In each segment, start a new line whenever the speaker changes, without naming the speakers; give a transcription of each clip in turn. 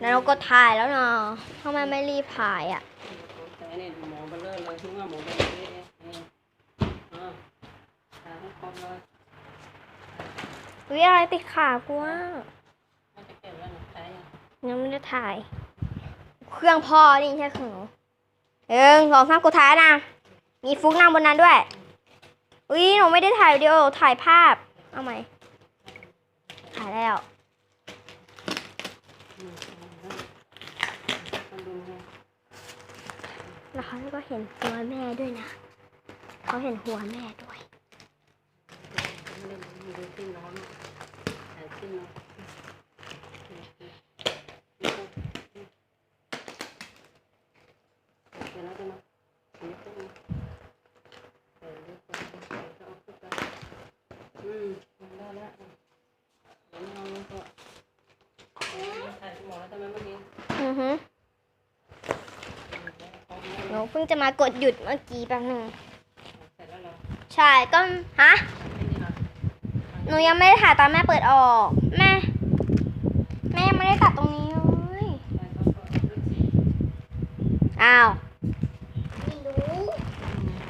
แล้วเราก็ถ่ายแล้วเนาะทำไมไม่รีบถ่ายอะ
แต่เนี่ยหมอเบลเลอร์เลยถึงว่าหมอเบลเลอร์นี่นี่อ่าถ่ายให้ครบเลย
วิอะไรติดขากูว่า
มันจะเก็บแล้วหนูใช้อะ
ยังไม่ได้ถ่าย เครื่องพ่อนี่ใช่ของหนูหนึ่งสองสามกูถ่ายนะ มีฟุกนั่งบนนั้นด้วยอุ้ยหนูไม่ได้ถ่ายวิดีโอถ่ายภาพ เอาใหม่ถ่ายแล้ว
อืมมันดูไง
แล้วเขาก็เห็นหัวแม่ด้วยนะ เขาเห็นหัวแม่ด้วย
อือ
ฮึ หนูเพิ่งจะมากดหยุดเมื่อกี้แป๊บหนึง
เสร็จแล้วเหรอ
ใช่ก็ฮะ
ไม่นี่เหรอ
หนูยังไม่ได้ถ่ายตอนแม่เปิดออกแม่แม่ยังไม่ได้ตัดตรงนี้เลย
ใช่เขาก็เอาลูกสี
อ้าวไม่รู้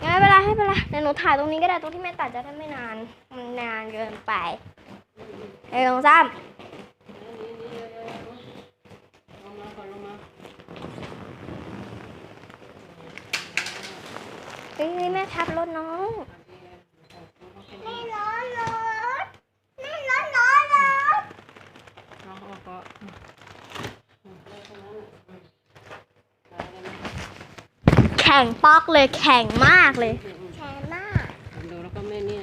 งั้นไม่เป็นไรไม่เป็นไรเดี๋ยวหนูถ่ายตรงนี้ก็ได้ตรงที่แม่ตัดจะได้ไม่นาน มันนานเกินไปเอ้ยลองซ้
นี่ เอ้
ยแม่ทับรถน้องแม่ล้อรถแม่ล้อล้รถ
น้องออกก็แข่งป๊อกเลย
แข่งมากเลย แข่งมาก ดูแล้ว
ก็แม่เนี่ย